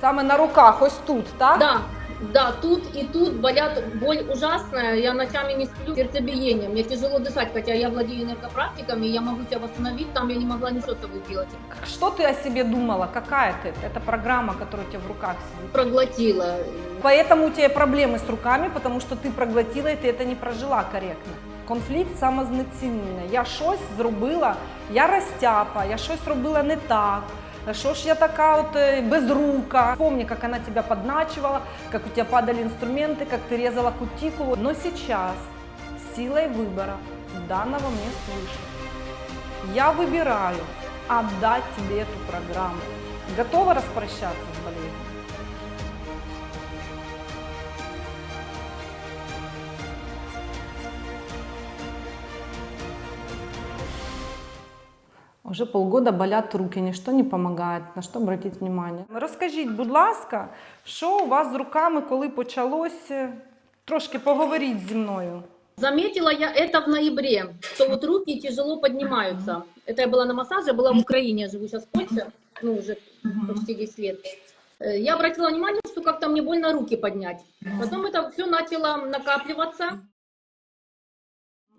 Саме на руках, ось тут, так? Да, да, тут и тут болят, боль ужасная, я ночами не сплю, сердцебиение, мне тяжело дышать, хотя я владею энергопрактиками, я могу себя восстановить, там я не могла ничего с собой сделать. Что ты о себе думала? Какая ты? Это программа, которая у тебя в руках сидит. Проглотила. Поэтому у тебя проблемы с руками, потому що ти проглотила і ти це не прожила коректно. Конфлікт самознецінення. Я щось зробила, я розтяпа, я щось робила не так. Що ж я така от е, безрука? Помни, как она тебя подначивала, как у тебя падали инструменты, как ты резала кутикулу. Но сейчас, силой выбора, данного мне слышать, я выбираю отдать тебе эту программу. Готова распрощаться с болезнью? Уже полгода болять руки, нічого не допомагає, на що обратити внимание. Розкажіть, будь ласка, що у вас з руками, коли почалось? Трошки поговоріть зі мною. Заметила я это в ноябре, что вот руки тяжело поднимаются. Это я была на массаже, я была в Украине, я живу сейчас в Польше, ну уже почти 10 лет. Э, Я обратила внимание, что как-то мне больно руки поднять. Потом это все начало накапливаться.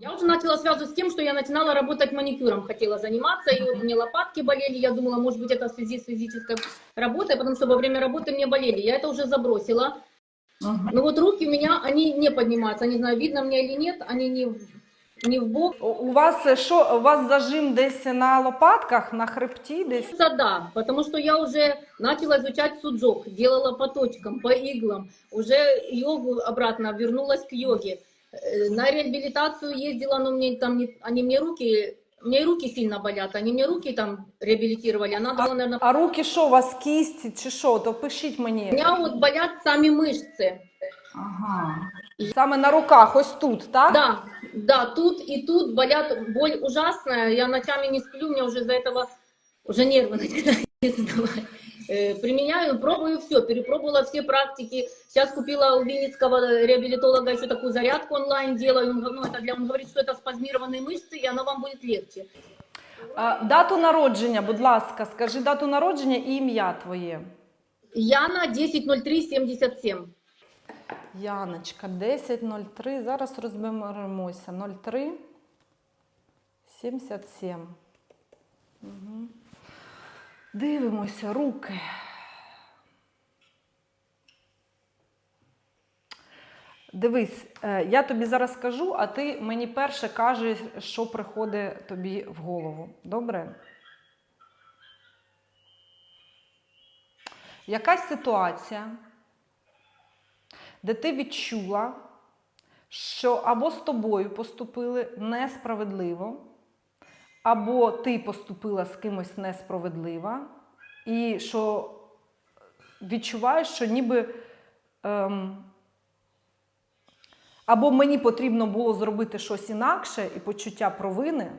Я уже начала связывать с тем, что я начинала работать маникюром, хотела заниматься, и вот мне лопатки болели, я думала, может быть, это в связи с физической работой, потому что во время работы мне болели. Я это уже забросила. Но вот руки у меня, они не поднимаются, не знаю, видно мне или нет, они не, не в бок. У- вас е, що, у вас зажим десь на лопатках, на хребті десь? Да, потому что я уже начала изучать суджок, делала по точкам, по иглам, уже йогу обратно вернулась к йоге. Э, На реабилитацию ездила, но мне там не- они мне руки, мне и руки сильно болят, они мне руки там реабилитировали, а надо было, наверное, А руки що, у вас кість чи що? То пишіть у мені. меня вот болят сами мышцы. Саме на руках, ось тут, так? Да, да, тут и тут болят, боль ужасная, я ночами не сплю, у меня уже из-за этого уже нервы начинают сдавать. Э, Применяю, пробую все, перепробовала все практики. Сейчас купила у Винницкого реабилитолога еще такую зарядку онлайн делаю. Он, ну, это для, он говорит, что это спазмированные мышцы, и оно вам будет легче. А, Дату народження, будь ласка, скажи дату народження і ім'я твоє. Яна 10.03.77. Яночка, 10.03. Зараз розберемося. 03 77. Угу. Дивимося, руки. Дивись, е, я тобі зараз скажу, а ти мені перше кажеш, що приходить тобі в голову. Добре? Якась ситуація, де ти відчула, що або з тобою поступили несправедливо, або ти поступила з кимось несправедливо, і що відчуваєш, що ніби ем, або мені потрібно було зробити щось інакше і почуття провини,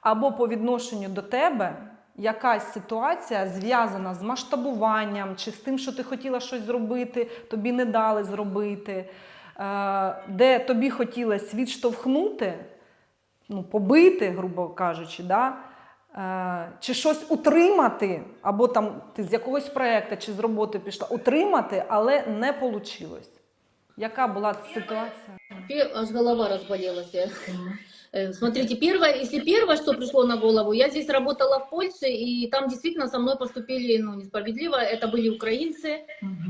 або по відношенню до тебе якась ситуація зв'язана з масштабуванням чи з тим, що ти хотіла щось зробити, тобі не дали зробити, е, де тобі хотілося відштовхнути, ну, побити, грубо кажучи, да? е, чи щось утримати, або там ти з якогось проєкту чи з роботи пішла, утримати, але не вийшло. Яка була ситуація? Аж голова разболелась. Э, Смотрите, первое, если первое, что пришло на голову, я здесь работала в Польше, и там действительно со мной поступили ну, несправедливо. Это были украинцы,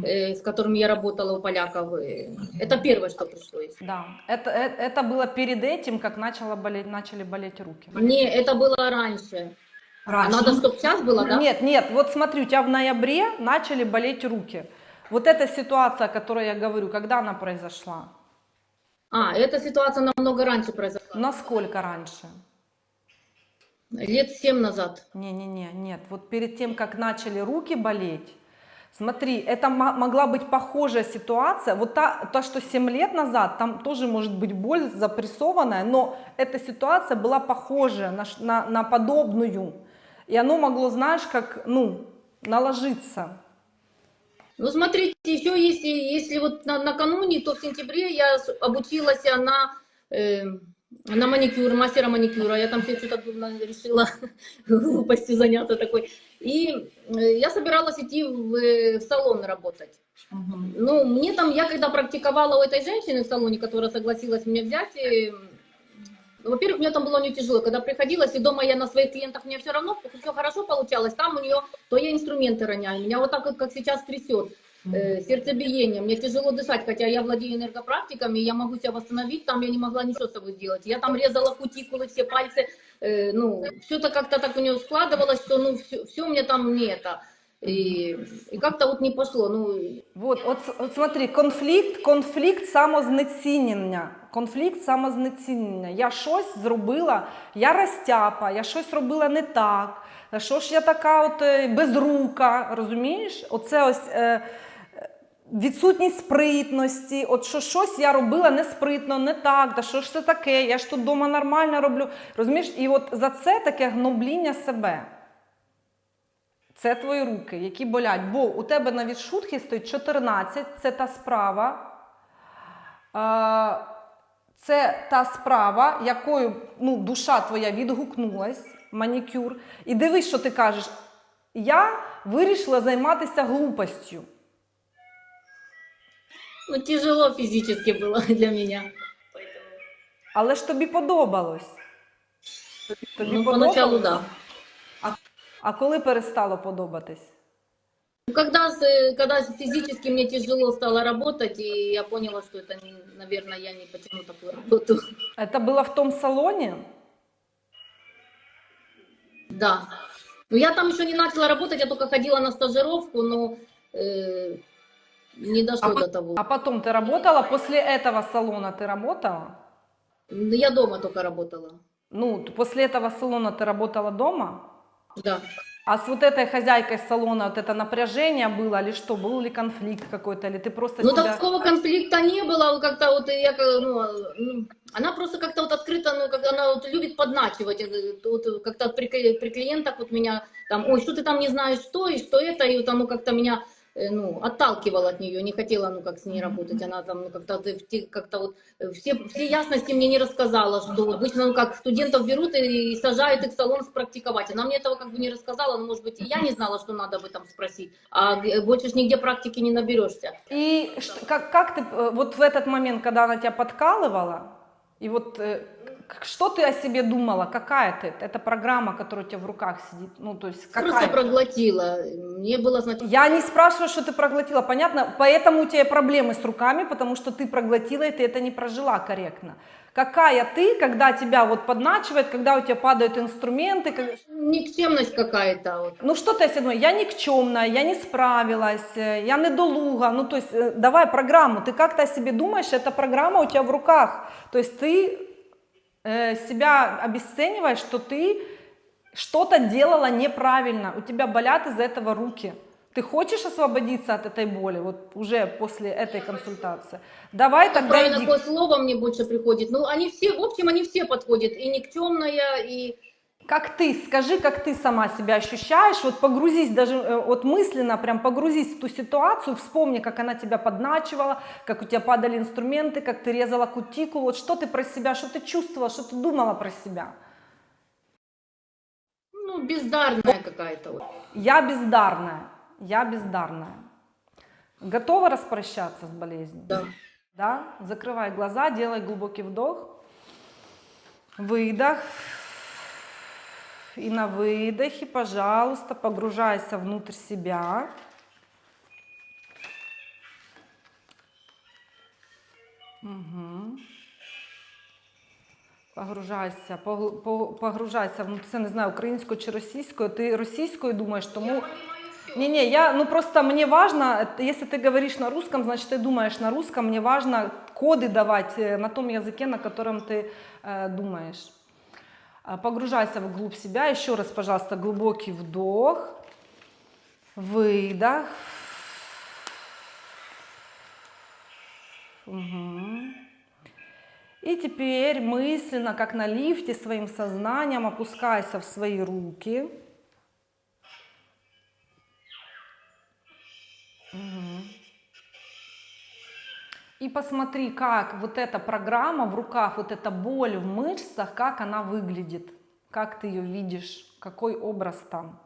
э, с которыми я работала у поляков. Э, Это первое, что пришло. если- Да, это, это, это было перед этим, как начало болеть, начали болеть руки. Не, это было раньше. Раньше. Надо, чтобы сейчас было, да? Нет, нет, вот смотри, у тебя в ноябре начали болеть руки. Вот эта ситуация, о которой я говорю, когда она произошла? А, эта ситуация намного раньше произошла. Насколько раньше? Лет семь назад. Не-не-не, нет. Вот перед тем, как начали руки болеть, смотри, это мо- могла быть похожая ситуация. Вот та, то, что 7 лет назад, там тоже может быть боль запрессованная, но эта ситуация была похожая на, на, на подобную. И оно могло, знаешь, как, ну, наложиться. Ну, смотрите, еще если, если вот на- накануне, то в сентябре я обучилась на э, на маникюр, мастера маникюра. Я там себе что-то решила глупостью заняться такой. И э, я собиралась идти в, э, в салон работать. Ну, мне там, я когда практиковала у этой женщины в салоне, которая согласилась меня взять, и, ну, во-первых, мне там было не тяжело. Когда приходилось, и дома я на своих клиентах, мне все равно все хорошо получалось. Там у нее, то я инструменты роняю. Меня вот так вот, как сейчас трясет. Э, сердцебиение, мне тяжело дышать, хотя я владею энергопрактиками, я могу себя восстановить, там я не могла ничего с собой сделать. Я там резала кутикулы, все пальцы, э, ну, все это как-то так у нее складывалось, что, ну, все, все мне там не это. И, и как-то вот не пошло, ну, Вот, от, от смотри, конфлікт, конфлікт самознецінення. Конфлікт самознецінення. Я щось зробила, я розтяпа, я щось робила не так. Що ж я така от е, безрука, розумієш? Оце ось е, відсутність спритності. От що щось я робила неспритно, не так. Та що ж це таке? Я ж тут вдома нормально роблю. Розумієш? І от за це таке гнобління себе. Це твої руки, які болять. Бо у тебе на відшутки стоїть 14, це та справа. Це та справа, якою ну, душа твоя відгукнулась, манікюр. І дивись, що ти кажеш. Я вирішила займатися глупостю. ну, тяжело физически было для меня. Але ж тобі подобалось. Тобі Ну, поначалу, да. А коли перестало подобатись? Ну, Когда, когда физически мне тяжело стало работать, и я поняла, что это, наверное, я не потяну такую работу. Це було в тому салоні? Да. Ну, я там еще не начала работать, я только ходила на стажировку, но э, не дошло до того. А потом ты работала? После этого салона ты работала? Я дома только работала. Ну, после этого салона ты работала дома? Да. А с вот этой хозяйкой салона вот это напряжение было или что? Был ли конфликт какой-то? Или ты просто Ну, себя... такого конфликта не было, вот как-то вот я, ну, ну, она просто как-то вот открыто, ну, как она вот любит подначивать, э, вот как-то при, при клиентах вот меня там, ой, что ты там не знаешь, что и что это, и вот оно как-то меня, ну, отталкивало от нее, не хотела, ну, как с ней работать, она там, ну, как-то, э, как-то вот, э, все, все ясности мне не рассказала, что обычно, ну, как студентов берут и, и сажают их в салон спрактиковать, она мне этого как бы не рассказала, ну, может быть, и я не знала, что надо об этом спросить, а больше нигде практики не наберешься. И как, как ты э, вот в этот момент, когда она тебя подкалывала, и вот э, что ты о себе думала? Какая ты? Это программа, которая у тебя в руках сидит. Ну, то есть Просто какая? проглотила. Мне было, значит, Я не спрашиваю, что ты проглотила, понятно? Поэтому у тебя проблемы с руками, потому что ты проглотила, и ты это не прожила корректно. Какая ты, когда тебя вот подначивает, когда у тебя падают инструменты, как- никчемность какая-то. Вот. ну что ты о себе думаешь? Я никчемная, я не справилась, э, я недолуга. Ну то есть э, давай программу, ты как-то о себе думаешь, эта программа у тебя в руках. То есть ты э, себя обесцениваешь, что ты что-то делала неправильно, у тебя болят из-за этого руки. Ты хочешь освободиться от этой боли, вот уже после этой консультации? Давай тогда Правильно, иди. какое слово мне больше приходит. Ну, они все, в общем, они все подходят. И никчемная, и... Как ты, скажи, как ты сама себя ощущаешь, вот погрузись даже, э, вот мысленно прям погрузись в ту ситуацию, вспомни, как она тебя подначивала, как у тебя падали инструменты, как ты резала кутикулу, вот что ты про себя, что ты чувствовала, что ты думала про себя. Ну, бездарная какая-то. Вот. Я бездарная, я бездарная. Готова распрощаться с болезнью? Да. Да? Закрывай глаза, делай глубокий вдох, выдох. И на выдохе, пожалуйста, погружайся внутрь себя. Мгм. Погружайся, погл- по- погружайся в це не знаю, українською чи російською. Ти російською думаєш, тому не, не, я, ну просто мне важно, э, если ты говоришь на русском, значит ты думаешь на русском, мне важно коды давать э, на том языке, на котором ты э, думаешь. А, Погружайся вглубь себя. Еще раз, пожалуйста, глубокий вдох, выдох. Мгм. И теперь мысленно, как на лифте, своим сознанием опускайся в свои руки. И посмотри, как вот эта программа в руках, вот эта боль в мышцах, как она выглядит, как ты ее видишь, какой образ там.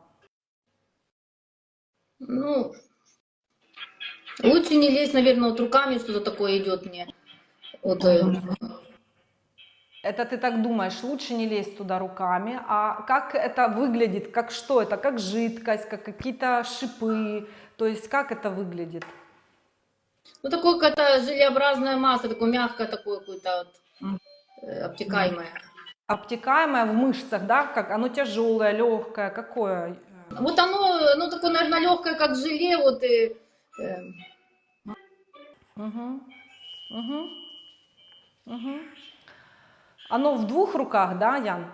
Ну, лучше не лезть, наверное, вот руками что-то такое идет мне. Вот, э, Это ты так думаешь, лучше не лезть туда руками. А как это выглядит? Как что это? Как жидкость, как какие-то шипы? То есть как это выглядит? Ну, такое какая-то желеобразная масса, такое мягкое, такое какое-то вот, э, обтекаемое. Обтекаемое в мышцах, да? Как оно тяжелое, легкое, какое? Вот оно, ну, такое, наверное, легкое, как желе, вот, и, э, Угу. Угу. Угу. Оно в двух руках, да, Ян?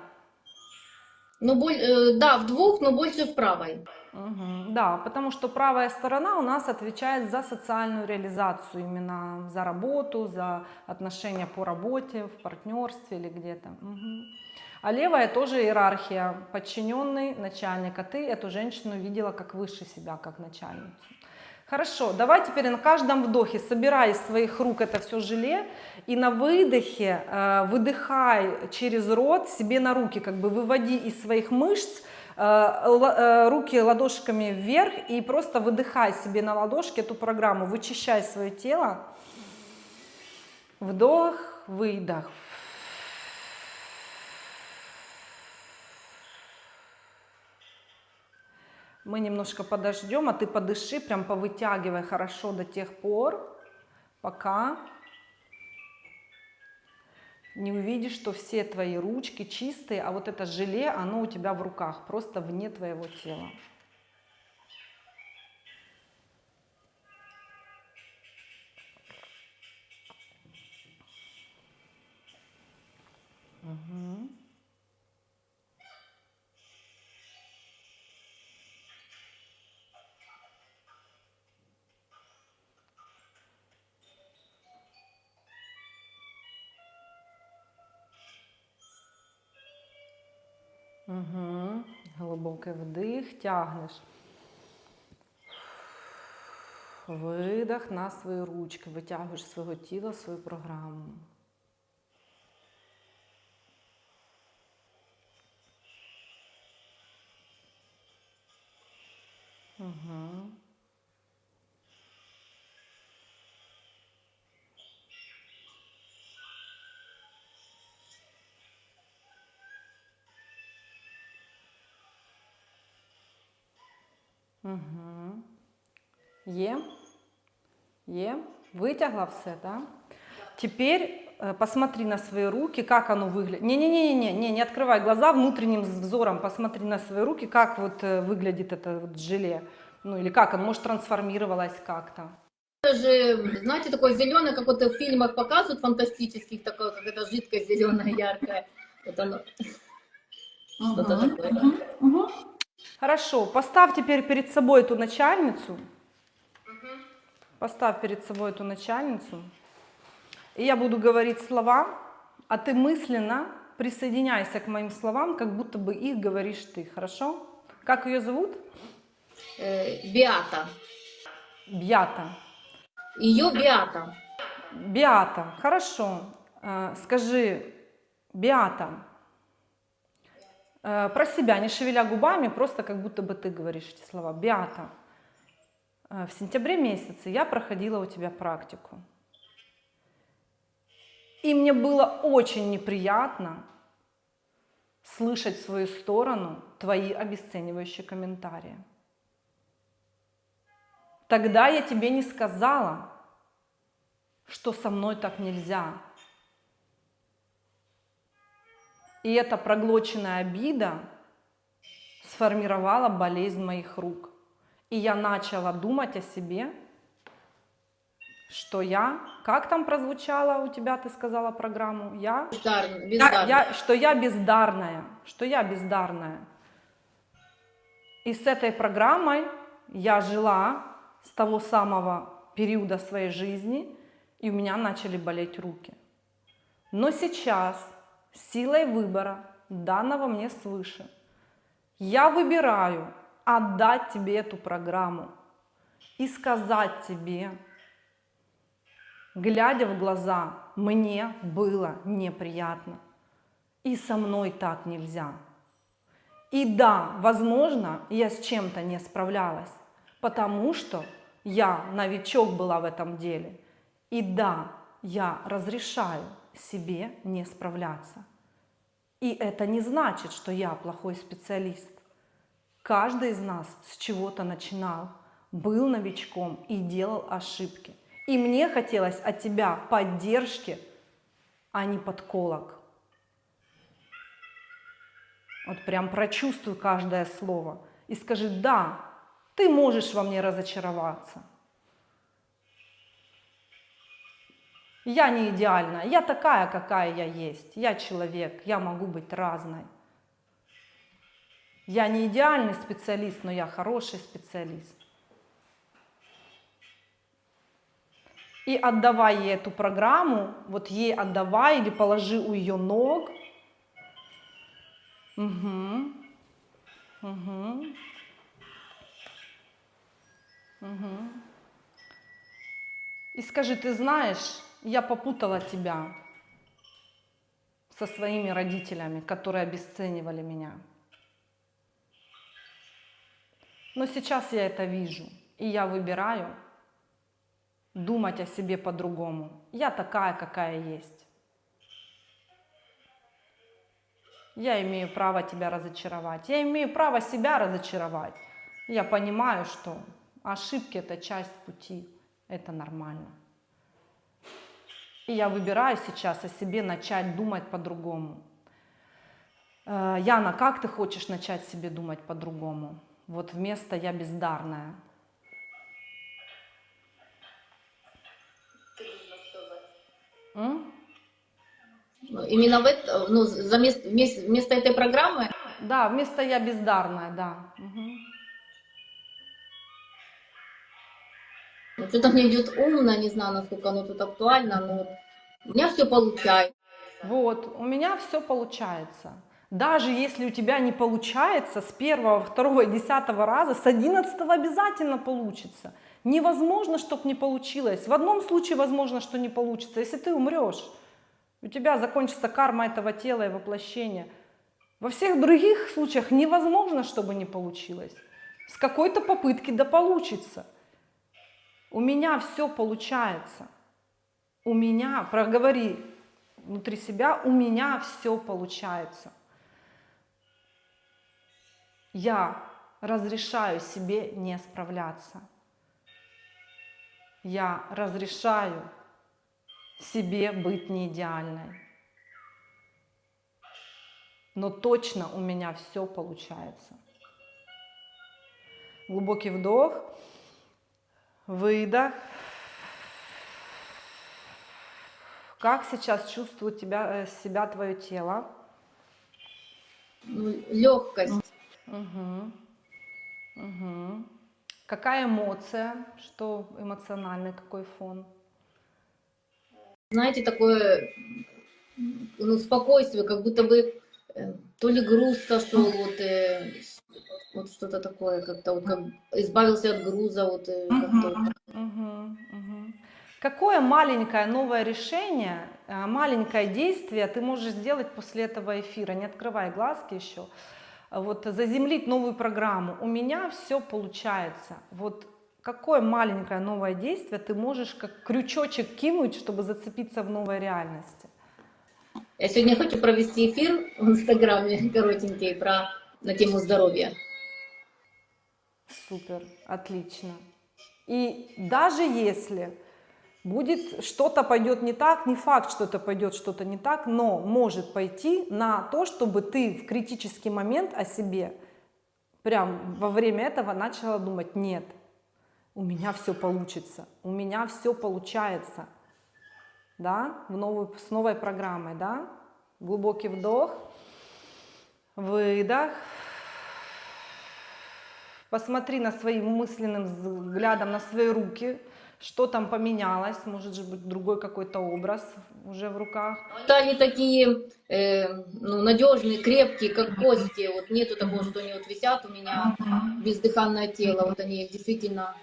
Ну, боль, э, да, в двух, но больше в правой. Мгм. Да, потому что правая сторона у нас отвечает за социальную реализацию, именно за работу, за отношения по работе, в партнерстве или где-то. Мгм. А левая тоже иерархия, подчиненный начальник, а ты эту женщину видела как выше себя, как начальницу. Хорошо, давай теперь на каждом вдохе собирай из своих рук это все желе и на выдохе э, выдыхай через рот себе на руки, как бы выводи из своих мышц э, э, руки ладошками вверх и просто выдыхай себе на ладошки эту программу, вычищай свое тело. Вдох, выдох. Мы немножко подождем, а ты подыши, прям повытягивай хорошо до тех пор, пока не увидишь, что все твои ручки чистые, а вот это желе, оно у тебя в руках, просто вне твоего тела. Мгм. Угу. Глибокий вдих, тягнеш. Видих на свої ручки, витягуєш свого тіла свою програму. Угу. Угу. Є. Є. Витягла все, да? Теперь э, посмотри на свои руки, как оно выглядит. Не-не-не, не, не открывай глаза, внутренним взором посмотри на свои руки, как вот э, выглядит это вот желе. Ну или как оно, может, трансформировалось как-то. Это же, знаете, такое зеленое, как вот в фильмах показывают фантастических, такое, как это жидкое зеленое, яркое. Вот оно. Что-то такое. Хорошо, поставь теперь перед собой эту начальницу. Поставь перед собой эту начальницу. И я буду говорить слова, а ты мысленно присоединяйся к моим словам, как будто бы их говоришь ты. Хорошо? Как ее зовут? Э, Биата. Бьята. Ее Биата. Биата. Хорошо. Э, Скажи, Биата, про себя, не шевеля губами, просто как будто бы ты говоришь эти слова. Биата, э, в сентябре месяце я проходила у тебя практику. И мне было очень неприятно слышать в свою сторону твои обесценивающие комментарии. Тогда я тебе не сказала, что со мной так нельзя. И эта проглоченная обида сформировала болезнь моих рук. И я начала думать о себе, что я, как там прозвучало у тебя, ты сказала программу, я, Бездарно. я, бездарно. я- что я бездарная, что я бездарная. И с этой программой я жила с того самого периода своей жизни, и у меня начали болеть руки. Но сейчас, силой выбора, данного мне свыше, я выбираю отдать тебе эту программу и сказать тебе, Глядя в глаза, мне было неприятно. И со мной так нельзя. И да, возможно, я с чем-то не справлялась, потому что я новичок была в этом деле. И да, я разрешаю себе не справляться. И это не значит, что я плохой специалист. Каждый из нас с чего-то начинал, был новичком и делал ошибки. И мне хотелось от тебя поддержки, а не подколок. Вот прям прочувствуй каждое слово и скажи, да, ты можешь во мне разочароваться. Я не идеальна, я такая, какая я есть. Я человек, я могу быть разной. Я не идеальный специалист, но я хороший специалист. И отдавай ей эту программу, вот ей отдавай или положи у ее ног. Угу. Угу. Угу. И скажи, ты знаешь, я попутала тебя со своими родителями, которые обесценивали меня. Но сейчас я это вижу, и я выбираю думать о себе по-другому. Я такая, какая есть. Я имею право тебя разочаровать. Я имею право себя разочаровать. Я понимаю, что ошибки это часть пути. Это нормально. И я выбираю сейчас о себе начать думать по-другому. Э, Яна, как ты хочешь начать себе думать по-другому? Вот вместо «я бездарная». М? Ну, Именно в это, ну, за мест- вместо, вместо этой программы Да, вместо «я бездарная», да. Мгм. Что-то мне идет умно, не знаю, насколько оно тут актуально, но у меня все получается. Вот, у меня все получается. Даже если у тебя не получается с первого, второго десятого раза, с одиннадцатого обязательно получится. Невозможно, чтобы не получилось. В одном случае возможно, что не получится, если ты умрешь. У тебя закончится карма этого тела и воплощения. Во всех других случаях невозможно, чтобы не получилось. С какой-то попытки да получится. У меня все получается. У меня, проговори внутри себя, у меня все получается. Я разрешаю себе не справляться. Я разрешаю себе быть не идеальной. Но точно у меня все получается. Глубокий вдох, выдох. Как сейчас чувствует тебя, э, себя твое тело? Ну, легкость. Угу. Угу. Какая эмоция? Что эмоциональный, какой фон? Знаете, такое ну, спокойствие, как будто бы э, то ли груз сошел, вот, э, вот что-то такое, как-то вот как избавился от груза, вот э, как-то. Мгм, мгм. Какое маленькое новое решение, э, маленькое действие ты можешь сделать после этого эфира? Не открывай глазки еще. Вот заземлить новую программу. У меня все получается. Вот какое маленькое новое действие ты можешь как крючочек кинуть, чтобы зацепиться в новой реальности? Я сегодня хочу провести эфир в Инстаграме коротенький про на тему здоровья. Супер, отлично. И даже если будет что-то пойдет не так, не факт, что это пойдет что-то не так, но может пойти на то, чтобы ты в критический момент о себе прям во время этого начала думать, нет, у меня все получится, у меня все получается, да, в новую, с новой программой, да, глубокий вдох, выдох, Посмотри на своим мысленным взглядом на свои руки, что там поменялось, может же быть другой какой-то образ уже в руках. Да, они такие э, ну, надежные, крепкие, как кости. Вот нету такого, что они вот висят у меня, бездыханное тело. Вот они действительно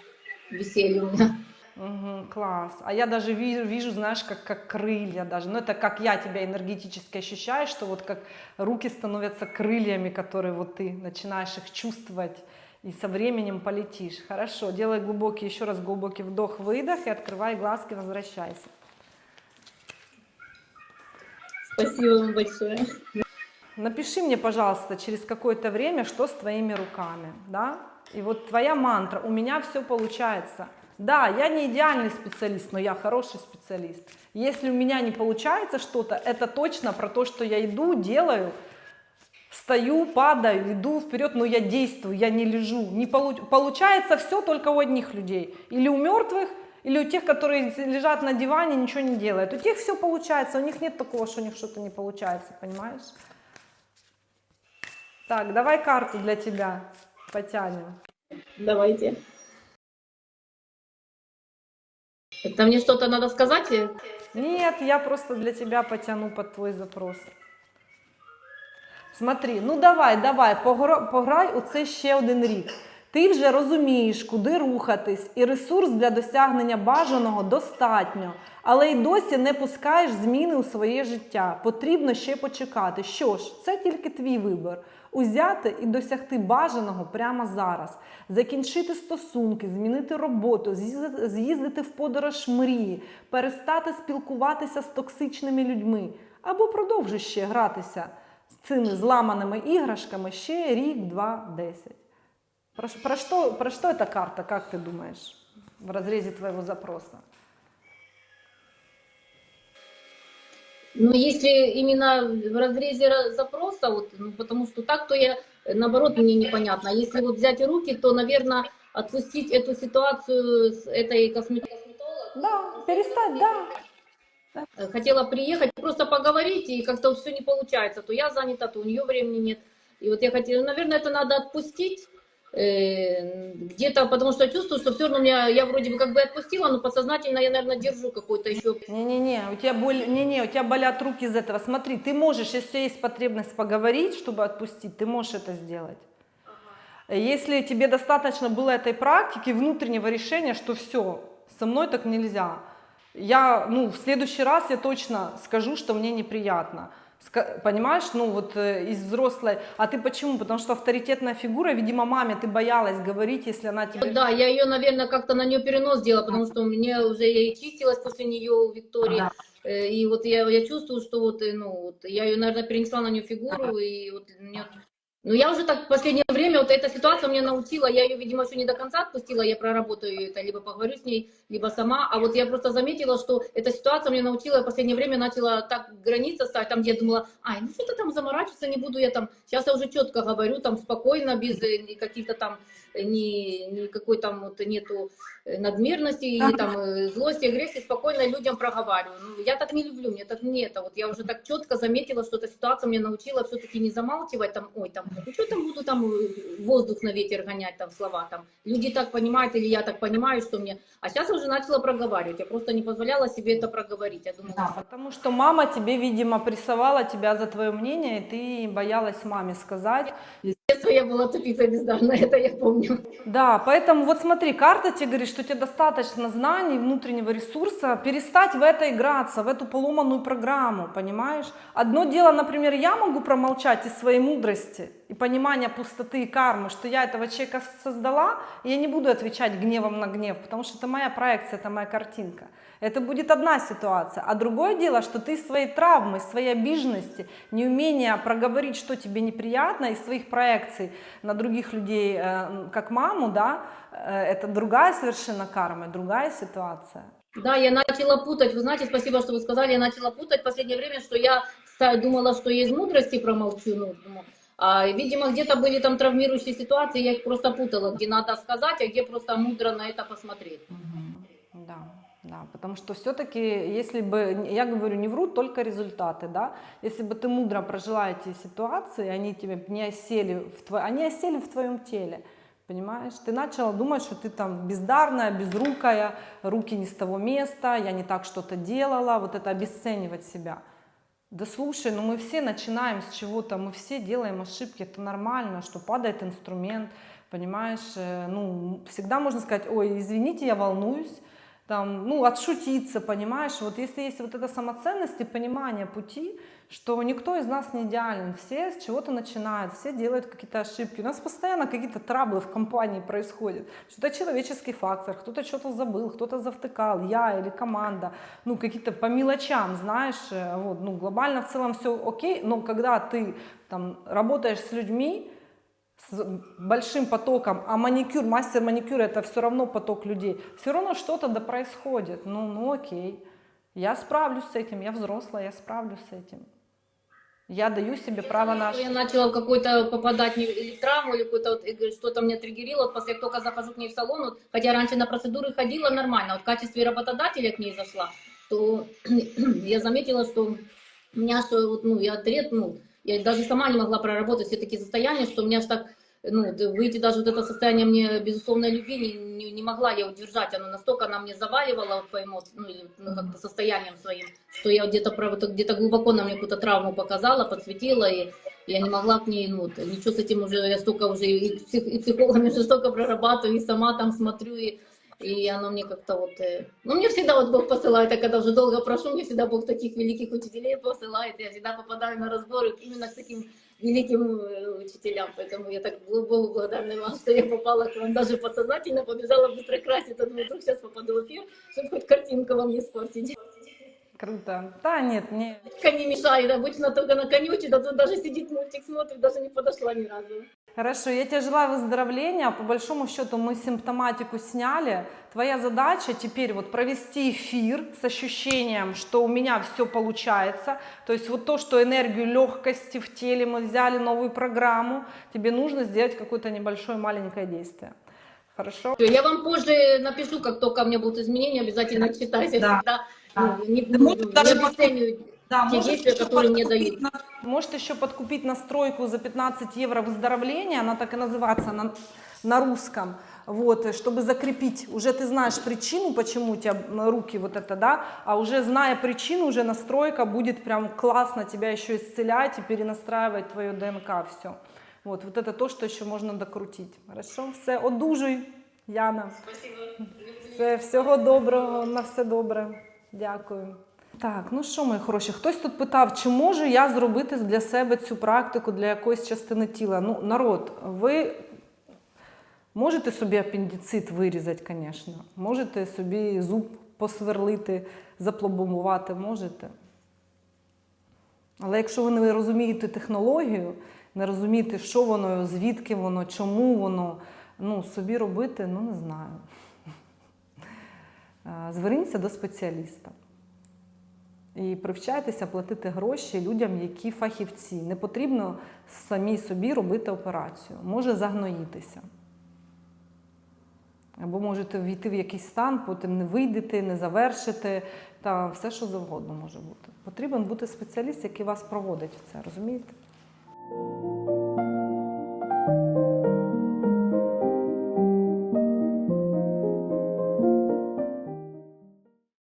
висели у меня. Мгм, класс. А я даже вижу, вижу, знаешь, как, как крылья даже. Ну, это как я тебя энергетически ощущаю, что вот как руки становятся крыльями, которые вот ты начинаешь их чувствовать и со временем полетишь. Хорошо, делай глубокий, еще раз глубокий вдох, выдох и открывай глазки, возвращайся. Спасибо вам большое. Напиши мне, пожалуйста, через какое-то время, что с твоими руками, да? И вот твоя мантра, у меня все получается. Да, я не идеальный специалист, но я хороший специалист. Если у меня не получается что-то, это точно про то, что я иду, делаю, стою, падаю, иду вперед, но я действую, я не лежу. Не получ- Получается все только у одних людей. Или у мертвых, или у тех, которые лежат на диване, ничего не делают. У тех все получается, у них нет такого, что у них что-то не получается, понимаешь? Так, давай карту для тебя потянем. Давайте. Это мне что-то надо сказать? Нет, я просто для тебя потяну под твой запрос. Смотри, ну давай, давай, погра- пограй оце ще один рік. Ти вже розумієш, куди рухатись, і ресурс для досягнення бажаного достатньо, але й досі не пускаєш зміни у своє життя. Потрібно ще почекати. Що ж, це тільки твій вибір. Узяти і досягти бажаного прямо зараз, закінчити стосунки, змінити роботу, з'їзди- з'їздити в подорож мрії, перестати спілкуватися з токсичними людьми або продовжуй ще гратися з цими зламаними іграшками ще рік, два, десять. Про, про, что, про что эта карта, как ты думаешь, в разрезе твоего запроса? Ну, если именно в разрезе ра- запроса, вот, ну, потому что так, то я, наоборот, мне непонятно. Если вот взять руки, то, наверное, отпустить эту ситуацию с этой косметологом. Да, перестать, да. Хотела приехать, просто поговорить, и как-то все не получается. То я занята, то у нее времени нет. И вот я хотела, наверное, это надо отпустить э, где-то, потому что чувствую, что все равно меня, я вроде бы как бы отпустила, но подсознательно я, наверное, держу какой-то еще Не-не-не, у тебя боль, не-не, у тебя болят руки из этого. Смотри, ты можешь, если есть потребность поговорить, чтобы отпустить, ты можешь это сделать. Если тебе достаточно было этой практики, внутреннего решения, что все, со мной так нельзя, я, ну, в следующий раз я точно скажу, что мне неприятно. Понимаешь, ну вот э, из взрослой, а ты почему? Потому что авторитетная фигура, видимо, маме ты боялась говорить, если она тебе... Да, я ее, наверное, как-то на нее перенос сделала, потому что у меня уже я и чистилась после нее у Виктории. Ага. Э, И вот я, я чувствую, что вот, э, ну, вот я ее, наверное, перенесла на нее фигуру, и вот мне- Ну, я уже так в последнее время, вот эта ситуация меня научила, я ее, видимо, еще не до конца отпустила, я проработаю это, либо поговорю с ней, либо сама, а вот я просто заметила, что эта ситуация меня научила, я в последнее время начала так границы ставить, там, где я думала, ай, ну что-то там заморачиваться не буду, я там, сейчас я уже четко говорю, там, спокойно, без э, каких-то там, ни, никакой там вот нету э, надмерности, и там э, злости, агрессии, спокойно людям проговариваю. Ну, я так не люблю, мне так не это. Вот я уже так четко заметила, что эта ситуация меня научила все-таки не замалчивать, там, ой, там, ну что там буду там э, воздух на ветер гонять, там, слова, там, люди так понимают, или я так понимаю, что мне... А сейчас я уже начала проговаривать, я просто не позволяла себе это проговорить, я думала, Да, потому что мама тебе, видимо, прессовала тебя за твое мнение, и ты боялась маме сказать. Я была тупицей бездарная, это я помню. Да, поэтому вот смотри, карта тебе говорит, что тебе достаточно знаний, внутреннего ресурса, перестать в это играться, в эту поломанную программу, понимаешь? Одно дело, например, я могу промолчать из своей мудрости и понимания пустоты и кармы, что я этого человека создала, и я не буду отвечать гневом на гнев, потому что это моя проекция, это моя картинка. Это будет одна ситуация. А другое дело, что ты своей травмы, своей обиженности, неумения проговорить, что тебе неприятно, из своих проекций на других людей, э, как маму, да, э, это другая совершенно карма, другая ситуация. Да, я начала путать. Вы знаете, спасибо, что вы сказали. Я начала путать в последнее время, что я думала, что есть мудрости промолчу. Ну, а, видимо, где-то были там травмирующие ситуации, я их просто путала, где надо сказать, а где просто мудро на это посмотреть. Да, да, потому что все-таки, если бы, я говорю, не врут только результаты, да, если бы ты мудро прожила эти ситуации, они тебе не осели в твой, они осели в твоем теле, понимаешь? Ты начала думать, что ты там бездарная, безрукая, руки не с того места, я не так что-то делала, вот это обесценивать себя. Да слушай, ну мы все начинаем с чего-то, мы все делаем ошибки, это нормально, что падает инструмент, понимаешь, Э, ну всегда можно сказать, ой, извините, я волнуюсь, там, ну, отшутиться, понимаешь? Вот если есть вот эта самоценность и понимание пути, что никто из нас не идеален, все с чего-то начинают, все делают какие-то ошибки. У нас постоянно какие-то траблы в компании происходят. Что-то человеческий фактор, кто-то что-то забыл, кто-то завтыкал, я или команда. Ну, какие-то по мелочам, знаешь, э, вот, ну, глобально в целом все окей, но когда ты там работаешь с людьми, с большим потоком, а маникюр, мастер маникюра это все равно поток людей, все равно что-то да происходит. Ну, ну окей, я справлюсь с этим, я взрослая, я справлюсь с этим. Я даю себе право на... Я начала какой-то попадать не- или в травму, или какой-то вот, что-то меня триггерило. После как только захожу к ней в салон, вот, хотя раньше на процедуры ходила нормально, вот в качестве работодателя к ней зашла, то я заметила, что у меня что, вот, ну, я трет, ну, я даже сама не могла проработать все такие состояния, что у меня аж так, ну, выйти даже вот это состояние мне безусловной любви не, не, не могла я удержать, оно настолько она мне заваливала по эмоциям, ну, ну, как-то состоянием своим, что я где-то прав- вот где-то глубоко на мне какую-то травму показала, подсветила, и я не могла к ней, ну, ничего с этим уже, я столько уже и, псих, и психологами уже столько прорабатываю, и сама там смотрю, и, и оно мне как-то вот, э, ну, мне всегда вот Бог посылает, я когда уже долго прошу, мне всегда Бог таких великих учителей посылает, я всегда попадаю на разборы именно к таким великим э, учителям, поэтому я так Богу благодарна вам, что я попала к вам, даже подсознательно побежала быстро краситься, думаю, вдруг сейчас попаду в эфир, чтобы хоть картинку вам не испортить. Круто. Да, нет, мне... не мешает, обычно только на конючит, а тут даже сидит мультик, смотрит, даже не подошла ни разу. Хорошо, я тебе желаю выздоровления. По большому счету мы симптоматику сняли. Твоя задача теперь вот провести эфир с ощущением, что у меня все получается. То есть вот то, что энергию легкости в теле мы взяли новую программу, тебе нужно сделать какое-то небольшое маленькое действие. Хорошо? Я вам позже напишу, как только у меня будут изменения, обязательно читайте. Да, Всегда да. ну, не, Ты можешь не даже обесцениваю Да, те может действия, еще которые мне подкупить дают. на- Можешь еще подкупить настройку за 15 евро выздоровления, она так и называется на, на русском, вот, чтобы закрепить. Уже ты знаешь причину, почему у тебя руки вот это, да, а уже зная причину, уже настройка будет прям классно тебя еще исцелять и перенастраивать твое ДНК, все. Вот, вот это то, что еще можно докрутить. Хорошо? Все, одужуй, Яна. Все, всього доброго, на все добре. Дякую. Так, ну що, мої хороші, хтось тут питав, чи можу я зробити для себе цю практику для якоїсь частини тіла? Ну, народ, ви можете собі апендицит вирізати, звісно. Можете собі зуб посверлити, запломбувати, можете. Але якщо ви не розумієте технологію, не розумієте, що воно, звідки воно, чому воно, ну, собі робити, ну не знаю. Е, Зверніться до спеціаліста. І привчайтеся платити гроші людям, які фахівці. Не потрібно самій собі робити операцію. Може загноїтися. Або можете війти в якийсь стан, потім не вийдете, не завершите, та все, що завгодно може бути. Потрібен бути спеціаліст, який вас проводить в це, розумієте?